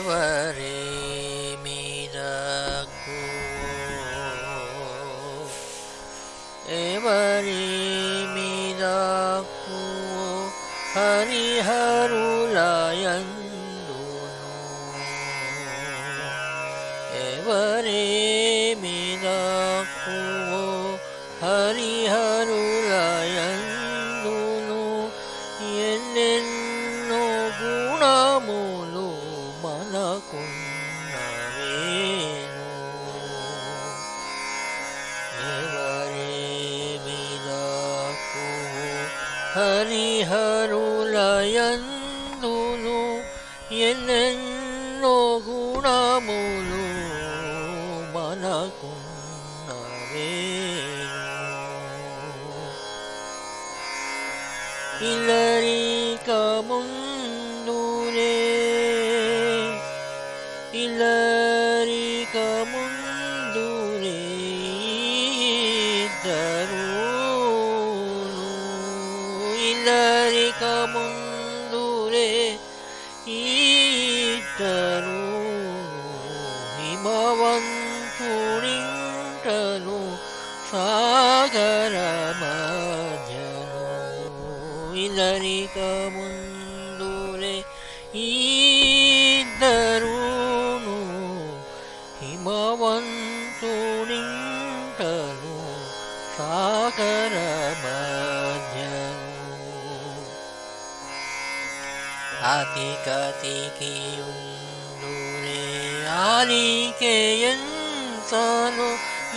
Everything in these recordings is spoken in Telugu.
세월이 믿었고 세월이 믿었고 하리하루라연도노 세월이 믿었고 하리하루라연도노 옛날 노구나 몰라 ఎవరే మీదకు హరిహరులయందును ఎన్నెన్నో గుణములు మనకున్నవేను ఇల్లరిక ఇల్లరిక ముందురే ఇద్దరు హిమవంతుడింటను సాగర మధ్యను ఇల్లరిక ముందురే ఇద్దరును హిమవంతుడింటను సాగర మధ్యను കാത്തികത്തിയുണ്ടൂരെ ആലികയന്തനു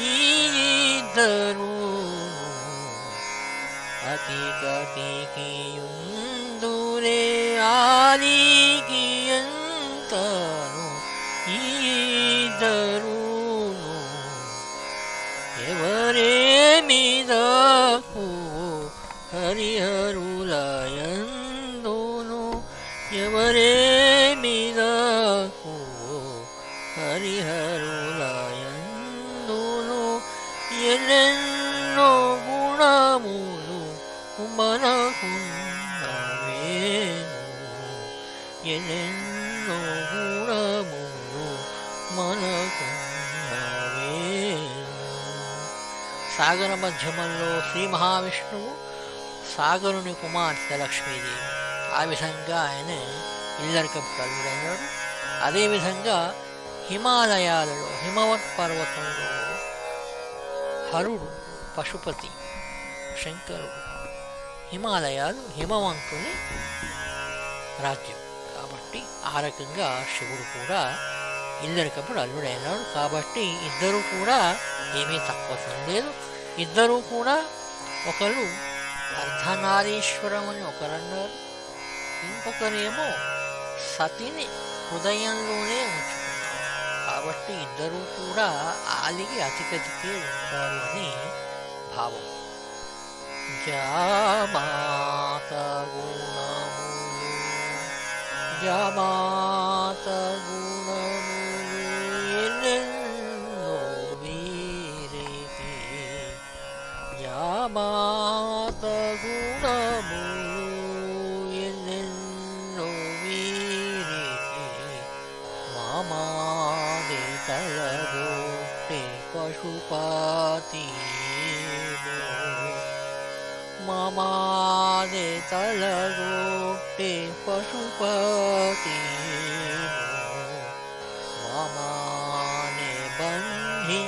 ഈതരു അതികത്തിയുണ്ടൂരെ ആലികയന്തനു ഈതരു എവരേ മിതപ്പൂ ഹരിഹരു ఎన్నెన్నో గుణములు మనకున్నవేను ఎన్నెన్నో గుణములు మనకున్నవేను సాగర మధ్యమంలో శ్రీ మహావిష్ణువు సాగరుని కుమార్తె లక్ష్మీదేవి. ఆ విధంగా ఆయన ఇల్లరికపు తల్లుడైనాడు అదేవిధంగా హిమాలయాలలో హిమవత్ పర్వతంలో హరుడు పశుపతి శంకరుడు హిమాలయాలు హిమవంతుని రాజ్యం. కాబట్టి ఆ రకంగా శివుడు కూడా ఇద్దరికప్పుడు అల్లుడైనాడు. కాబట్టి ఇద్దరు కూడా ఏమీ తక్కువ లేదు. ఇద్దరూ కూడా ఒకరు అర్ధనారీశ్వరం అని ఒకరన్నారు. ఇంకొకరేమో సతిని హృదయంలోనే ఉంచు కాబట్టి ఇద్దరూ కూడా ఆలిగి అతికతికే ఉంటారు అని భావం. జామాత గుణములు జామాత గుణ रूपे पशुपति मे बंधी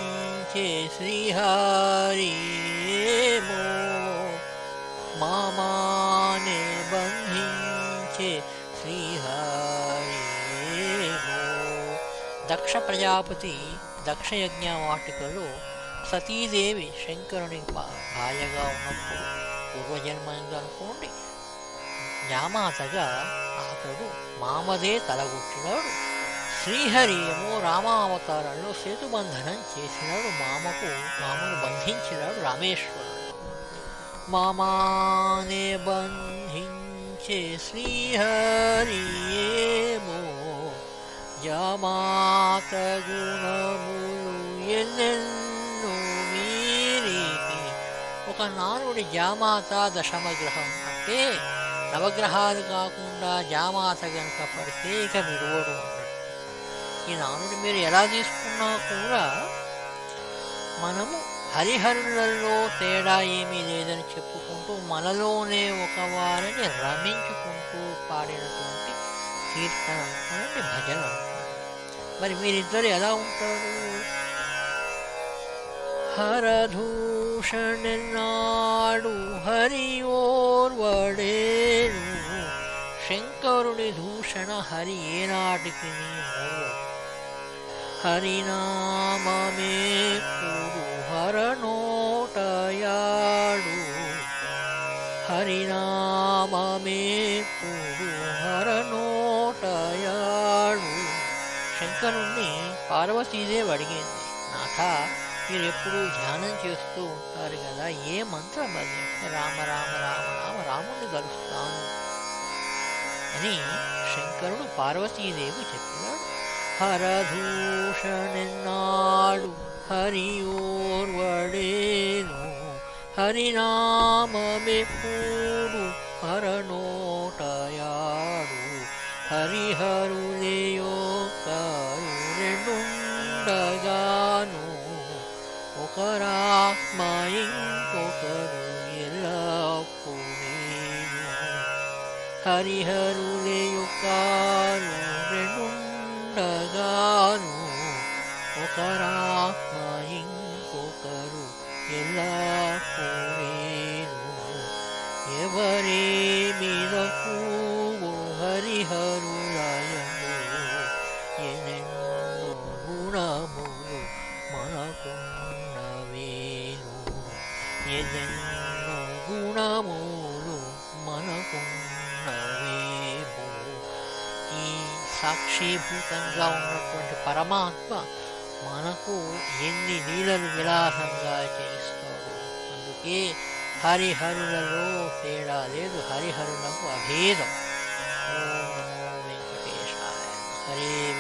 श्रीहारी मो मे बंधी श्रीहारी मो दक्ष प्रजापति दक्ष यज्ञ वाटिकलो సతీదేవి శంకరుని భార్యగా ఉన్నప్పుడు పూర్వజన్మైందనుకోండి జ్ఞామాతగా అతడు మామదే తలగొట్టినాడు శ్రీహరి ఏమో రామావతారంలో సేతుబంధనం చేసినాడు మామకు మామను బంధించినాడు రామేశ్వరుడు మామానే బంధించే శ్రీహరి ఏమో జమాత గుణములు ఎన్నెన్నో వీరికి ఒక నానుడి జామాత దశమగ్రహం అంటే నవగ్రహాలు కాకుండా జామాత గనుక ప్రత్యేక విలువడు విడువడు ఈ నానుడు మీరు ఎలా తీసుకున్నా కూడా మనము హరిహరులలో తేడా ఏమీ లేదని చెప్పుకుంటూ మనలోనే ఒక వారిని రమించుకుంటూ పాడినటువంటి కీర్తన అంటే భజన మరి మీరిద్దరు ఎలా ఉంటారు? హరదూషణనాడు హరి ఓర్వడేను శంకరుని దూషణ హరి ఏనాటికి నీ ఓర్వడు హరినామమే కురు హరనోటయాడు. హరినామమే కురు హరనోటయాడు. శంకరుణ్ణి పార్వతీదేవి అడిగింది నాథ మీరు ఎప్పుడు ధ్యానం చేస్తూ ఉంటారు కదా ఏ మంత్రం అది? రామ రామ రామ రామ రాముణ్ణి కలుస్తాను అని శంకరుడు పార్వతీదేవి చెప్పాడు హరదూషణెన్నాడు హరి ఓర్వడేను హరినామమెప్పుడు హరనోటయాడు హరిహరు الأخرى ما ஹரிஹருதேயுக்காரோ సాక్షీభూతంగా ఉన్నటువంటి పరమాత్మ మనకు ఎన్ని నీళ్ళను విలాసంగా చేయిస్తాడు అందుకే హరిహరులలో తేడా లేదు. హరిహరులకు అభేదం. హరే